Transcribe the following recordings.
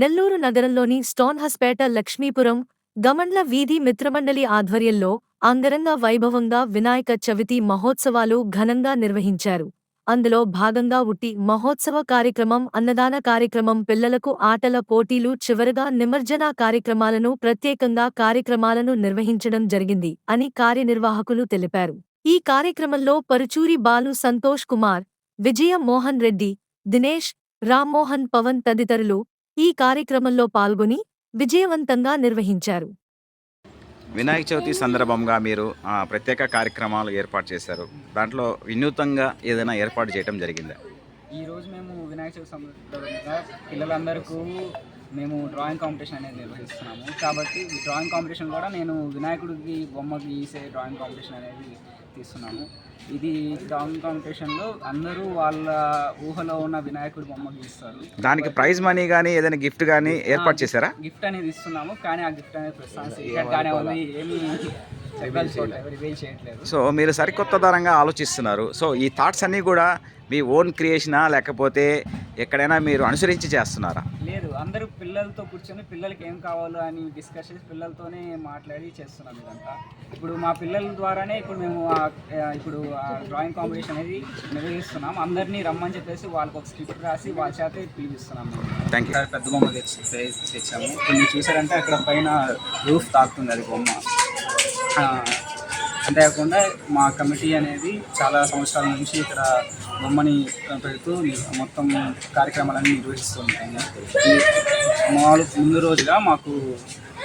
నెల్లూరు నగరంలోని స్టోన్హస్పేట లక్ష్మీపురం గమండ్ల వీధి మిత్రమండలి ఆధ్వర్యంలో అంగరంగ వైభవంగా వినాయక చవితి మహోత్సవాలు ఘనంగా నిర్వహించారు. అందులో భాగంగా ఉట్టి మహోత్సవ కార్యక్రమం అన్నదాన కార్యక్రమం పిల్లలకు ఆటల పోటీలు చివరగా నిమజ్జన కార్యక్రమాలను ప్రత్యేకంగా కార్యక్రమాలను నిర్వహించడం జరిగింది అని కార్యనిర్వాహకులు తెలిపారు. ఈ కార్యక్రమంలో పరుచూరి బాలు సంతోష్ కుమార్ విజయ మోహన్ రెడ్డి దినేష్ రామ్మోహన్ పవన్ తదితరులు ఈ కార్యక్రమంలో పాల్గొని విజయవంతంగా నిర్వహించారు. వినాయక చవితి సందర్భంగా మీరు ఆ, ప్రత్యేక కార్యక్రమాలు ఏర్పాటు చేశారు. దాంట్లో వినూతంగా ఏదైనా ఏర్పాటు చేయడం జరిగిందా? ఈ రోజు మేము వినాయక చవితి సందర్భంగా పిల్లలందరికీ మేము డ్రాయింగ్ కాంపిటీషన్ అనేది నిర్వహిస్తున్నాము. కాబట్టి డ్రాయింగ్ కాంపిటీషన్ కూడా నేను వినాయకుడికి బొమ్మ గీసే డ్రాయింగ్ కాంపిటీషన్ అనేది తీస్తున్నాము. ఇది డ్రాయింగ్ కాంపిటీషన్లో అందరూ వాళ్ళ ఊహలో ఉన్న వినాయకుడి బొమ్మ గీస్తారు దానికి ప్రైజ్ మనీ కానీ ఏదైనా గిఫ్ట్ కానీ ఏర్పాటు చేశారా? గిఫ్ట్ అనేది ఇస్తున్నాము. కానీ ఆ గిఫ్ట్ అనేది ప్రస్తుతానికి ఏమీ సో మీరు సరికొత్త ధరంగా ఆలోచిస్తున్నారు. సో ఈ థాట్స్ అన్నీ కూడా మీ ఓన్ క్రియేషనా లేకపోతే ఎక్కడైనా మీరు అనుసరించి చేస్తున్నారా? లేదు అందరూ పిల్లలతో కూర్చొని పిల్లలకి ఏం కావాలో అని డిస్కస్ చేసి పిల్లలతోనే మాట్లాడి చేస్తున్నాం ఇదంతా. ఇప్పుడు మా పిల్లల ద్వారానే ఇప్పుడు మేము ఇప్పుడు ఆ డ్రాయింగ్ కాంపిటీషన్ అనేది నిర్వహిస్తున్నాం. అందరినీ రమ్మని చెప్పేసి వాళ్ళకి ఒక స్క్రిప్ట్ రాసి వాళ్ళ చేత పిలిపిస్తున్నాం. థ్యాంక్ యూ పెద్ద బొమ్మ తెచ్చాము. మీరు చూసారంటే అక్కడ పైన రూఫ్ తాకుతుంది అది బొమ్మ. అంతేకాకుండా మా కమిటీ అనేది చాలా సంవత్సరాల నుంచి ఇక్కడ బొమ్మని పెడుతూ మొత్తం కార్యక్రమాలన్నీ నిర్వహిస్తూ ఉంటాము. మామూలు ముందు రోజుగా మాకు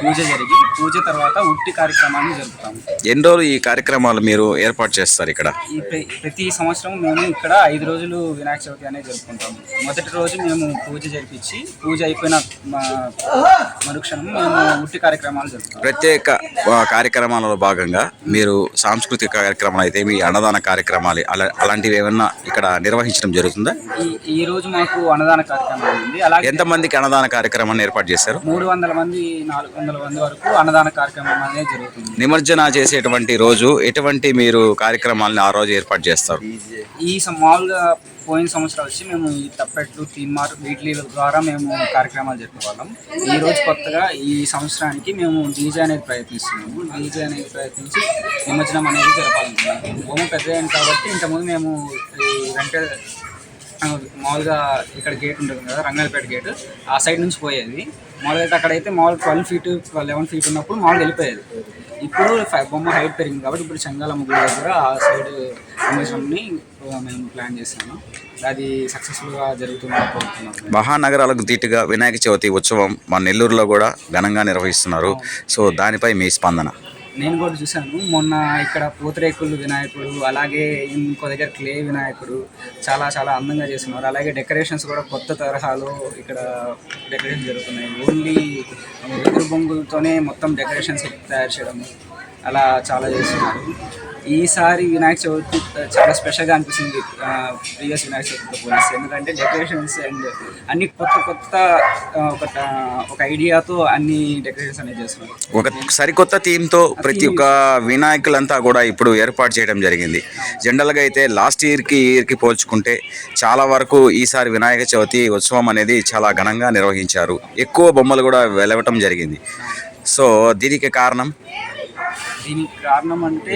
పూజ జరిగి పూజ తర్వాత ఉట్టి కార్యక్రమాన్ని జరుపుతాము. ఎన్ని రోజులు ఈ కార్యక్రమాలు మీరు ఏర్పాటు చేస్తారు ఇక్కడ? ఈ ప్ర- ప్రతి సంవత్సరం మేము ఇక్కడ ఐదు రోజులు వినాయక చవితి అనేది జరుపుకుంటాము. మొదటి రోజు మేము పూజ జరిపించి పూజ అయిపోయిన మా- మరుక్షణం మేము ఉట్టి కార్యక్రమాలు జరుపుతాం ప్రత్యేక ఆ, కార్యక్రమాలలో భాగంగా మీరు సాంస్కృతిక కార్యక్రమాలు అయితే మీ అన్నదాన కార్యక్రమాలు అలా అలాంటివి ఏమన్నా ఇక్కడ నిర్వహించడం జరుగుతుందా? ఈ ఈ రోజు మాకు అన్నదాన కార్యక్రమం ఉంది. అలాగే ఎంతమందికి అన్నదాన కార్యక్రమాన్ని ఏర్పాటు చేశారు? మూడు వందల మంది నాలుగు వందల మంది వరకు అన్నదాన కార్యక్రమం అనేది జరుగుతుంది. నిమజ్జన చేసేటువంటి రోజు ఎటువంటి మీరు కార్యక్రమాలను ఆ రోజు ఏర్పాటు చేస్తారు? ఈ మామూలుగా పోయిన సంవత్సరం వచ్చి మేము ఈ తప్పెట్లు తీన్మార్ వీటి ద్వారా మేము కార్యక్రమాలు జరుపుకోవాలం ఈ రోజు కొత్తగా ఈ సంవత్సరానికి మేము డీజే అనేది ప్రయత్నిస్తున్నాము. డీజే అనేది ప్రయత్నించి నిమజ్జనం అనేది జరపాలనుకున్నాము బొమ్మ పెద్ద కాబట్టి ఇంతకుముందు మేము ఆ, మామూలుగా ఇక్కడ గేట్ ఉంటుంది కదా రంగాలపేట గేట్ ఆ సైడ్ నుంచి పోయేది. మామూలుగా అయితే అక్కడైతే మామూలు ట్వెల్వ్ ఫీట్ లెవెన్ ఫీట్ ఉన్నప్పుడు మామూలుగా వెళ్ళిపోయేది. ఇప్పుడు బొమ్మ హైట్ పెరిగింది కాబట్టి ఇప్పుడు చెంగాలమ్మ గుడి దగ్గర ఆ సైడ్ నిమజ్జనంని మేము ప్లాన్ చేసాము అది సక్సెస్ఫుల్గా జరుగుతుందని మహానగరాలకు ధీటుగా వినాయక చవితి ఉత్సవం మన నెల్లూరులో కూడా ఘనంగా నిర్వహిస్తున్నారు. సో దానిపై మీ స్పందన? నేను కూడా చూశాను. మొన్న ఇక్కడ పూతరేకులు వినాయకుడు అలాగే ఇంకో దగ్గర క్లే వినాయకుడు చాలా చాలా అందంగా చేస్తున్నారు. అలాగే డెకరేషన్స్ కూడా కొత్త తరహాలో ఇక్కడ డెకరేషన్ జరుగుతున్నాయి. ఓన్లీ వెదురు బొంగులతోనే మొత్తం డెకరేషన్స్ తయారు చేయడం అలా చాలా చేస్తున్నారు. ఈసారి వినాయక చవితి చాలా స్పెషల్గా అనిపిస్తుంది. ప్రీవియస్ వినాయక చవితితో పోలిస్తే. ఎందుకంటే డెకరేషన్స్ అండ్ అన్ని కొత్త కొత్త ఒక ఒక ఐడియాతో అన్ని డెకరేషన్స్ అనేది చేస్తున్నారు. ఒక సరికొత్త థీమ్తో ప్రతి ఒక్క వినాయకులంతా కూడా ఇప్పుడు ఏర్పాటు చేయడం జరిగింది. జనరల్గా అయితే లాస్ట్ ఇయర్కి ఇయర్కి పోల్చుకుంటే చాలా వరకు ఈసారి వినాయక చవితి ఉత్సవం అనేది చాలా ఘనంగా నిర్వహించారు. ఎక్కువ బొమ్మలు కూడా వెలవటం జరిగింది. సో దీనికి కారణం? దీనికి కారణం అంటే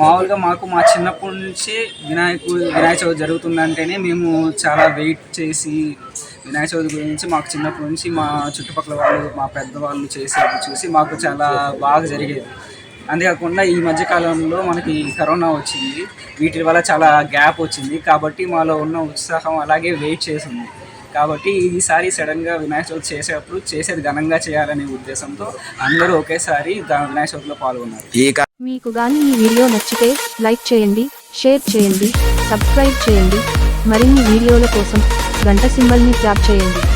మామూలుగా మాకు మా చిన్నప్పటి నుంచి వినాయకుడు వినాయక చవితి జరుగుతుందంటేనే మేము చాలా వెయిట్ చేసి వినాయక చవితి గురించి మాకు చిన్నప్పటి నుంచి మా చుట్టుపక్కల వాళ్ళు మా పెద్దవాళ్ళు చేసేది చూసి మాకు చాలా బాగా జరిగేది. అంతేకాకుండా ఈ మధ్యకాలంలో మనకి కరోనా వచ్చింది. వీటి వల్ల చాలా గ్యాప్ వచ్చింది. కాబట్టి మాలో ఉన్న ఉత్సాహం అలాగే వెయిట్ చేసింది. కాబట్టి ఈసారి సడన్గా వినాయక చవితి చేసేటప్పుడు చేసేది ఘనంగా చేయాలనే ఉద్దేశంతో అందరూ ఒకేసారి దా- వినాయక చవితిలో పాల్గొన్నారు. మీకు గాని ఈ వీడియో నచ్చితే లైక్ చేయండి షేర్ చేయండి సబ్స్క్రైబ్ చేయండి. మరిన్ని వీడియోల కోసం గంట సింబల్ని ట్యాప్ చేయండి.